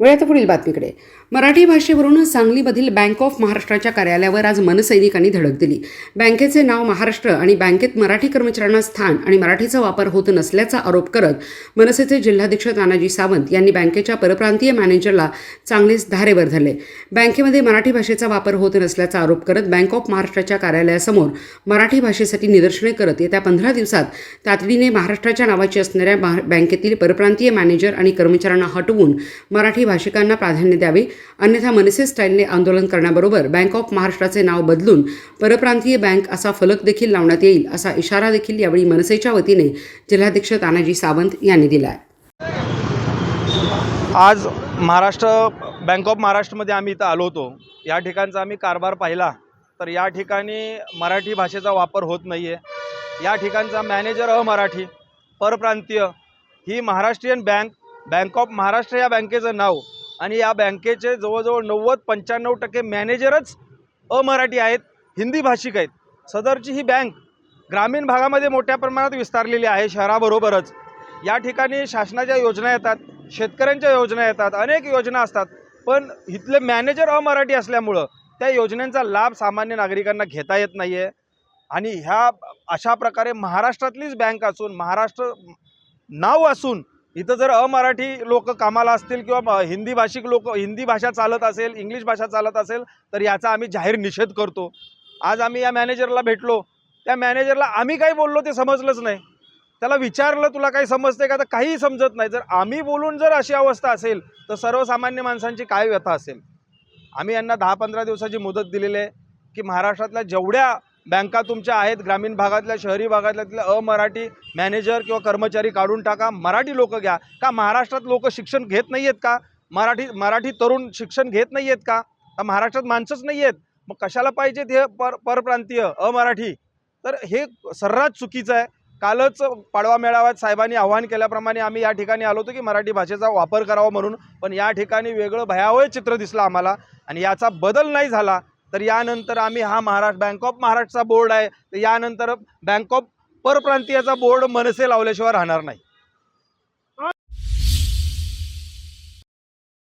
वेळात पुढील बातमीकडे. मराठी भाषेवरून सांगलीमधील बँक ऑफ महाराष्ट्राच्या कार्यालयावर आज मनसैनिकांनी धडक दिली. बँकेचे नाव महाराष्ट्र आणि बँकेत मराठी कर्मचाऱ्यांना स्थान आणि मराठीचा वापर होत नसल्याचा आरोप करत मनसेचे जिल्हाध्यक्ष तानाजी सावंत यांनी बँकेच्या परप्रांतीय मॅनेजरला चांगलेच धारेवर धरले. बँकेमध्ये मराठी भाषेचा वापर होत नसल्याचा आरोप करत बँक ऑफ महाराष्ट्राच्या कार्यालयासमोर मराठी भाषेसाठी निदर्शने करत येत्या पंधरा दिवसात तातडीने महाराष्ट्राच्या नावाची असणाऱ्या महा- बँकेतील परप्रांतीय मॅनेजर आणि कर्मचाऱ्यांना हटवून मराठी भाषिकांना प्राधान्य द्यावे. अन्यथा मनसे स्टाईलने आंदोलन करण्याबरोबर बँक ऑफ महाराष्ट्राचे नाव बदलून परप्रांतीय बँक असा फलक देखील लावण्यात येईल असा इशारा देखील यावेळी मनसेच्या वतीने जिल्हाध्यक्ष तानाजी सावंत यांनी दिला आज महाराष्ट्र बँक ऑफ महाराष्ट्रमध्ये आम्ही इथं आलो होतो. या ठिकाणचा आम्ही कारभार पाहिला तर या ठिकाणी मराठी भाषेचा वापर होत नाही आहे या ठिकाणचा मॅनेजर अमराठी परप्रांतीय ही Maharashtrian bank bank of Maharashtra या बँकेचं नाव. आणि या बँकेचे जवळजवळ नव्वद पंच्याण्णव टक्के मॅनेजरच अमराठी आहेत हिंदी भाषिक आहेत. सदरची ही बँक ग्रामीण भागामध्ये मोठ्या प्रमाणात विस्तारलेली आहे शहराबरोबरच. या ठिकाणी शासनाच्या योजना येतात शेतकऱ्यांच्या योजना येतात अनेक योजना असतात. पण इथले मॅनेजर अमराठी असल्यामुळं त्या योजनांचा लाभ सामान्य नागरिकांना घेता येत नाही आहे आणि ह्या अशा प्रकारे महाराष्ट्रातलीच बँक असून महाराष्ट्र नाव असून इथं जर अमराठी लोक कामाला असतील किंवा हिंदी भाषिक लोक हिंदी भाषा चालत असेल इंग्लिश भाषा चालत असेल तर याचा आम्ही जाहीर निषेध करतो. आज आम्ही या मॅनेजरला भेटलो. त्या मॅनेजरला आम्ही काही बोललो ते समजलंच नाही. त्याला विचारलं तुला काही समजते का? तर काहीही समजत नाही. जर आम्ही बोलून जर अशी अवस्था असेल तर सर्वसामान्य माणसांची काय व्यथा असेल? आम्ही यांना दहा पंधरा दिवसाची मुदत दिलेली आहे की महाराष्ट्रातल्या जेवढ्या बँका तुमच्या आहेत ग्रामीण भागातल्या शहरी भागातल्या अमराठी मॅनेजर किंवा कर्मचारी काढून टाका मराठी लोक घ्या. का महाराष्ट्रात लोक शिक्षण घेत नाही आहेत का? मराठी मराठी तरुण शिक्षण घेत नाही आहेत का महाराष्ट्रात माणसंच नाही आहेत मग कशाला पाहिजेत हे पर परप्रांतीय अमराठी? तर हे सर्रास चुकीचं आहे. कालच पाडवा मेळाव्यात साहेबांनी आवाहन केल्याप्रमाणे आम्ही या ठिकाणी आलो होतो की मराठी भाषेचा वापर करावा म्हणून. पण या ठिकाणी वेगळं भयावह चित्र दिसलं आम्हाला आणि याचा बदल नाही झाला. तर यानंतर आम्ही हा महाराष्ट्र बँक ऑफ महाराष्ट्रचा बोर्ड आहे. तर यानंतर बँक ऑफ परप्रांतीयाचा बोर्ड मनसे लावल्याशिवाय राहणार नाही.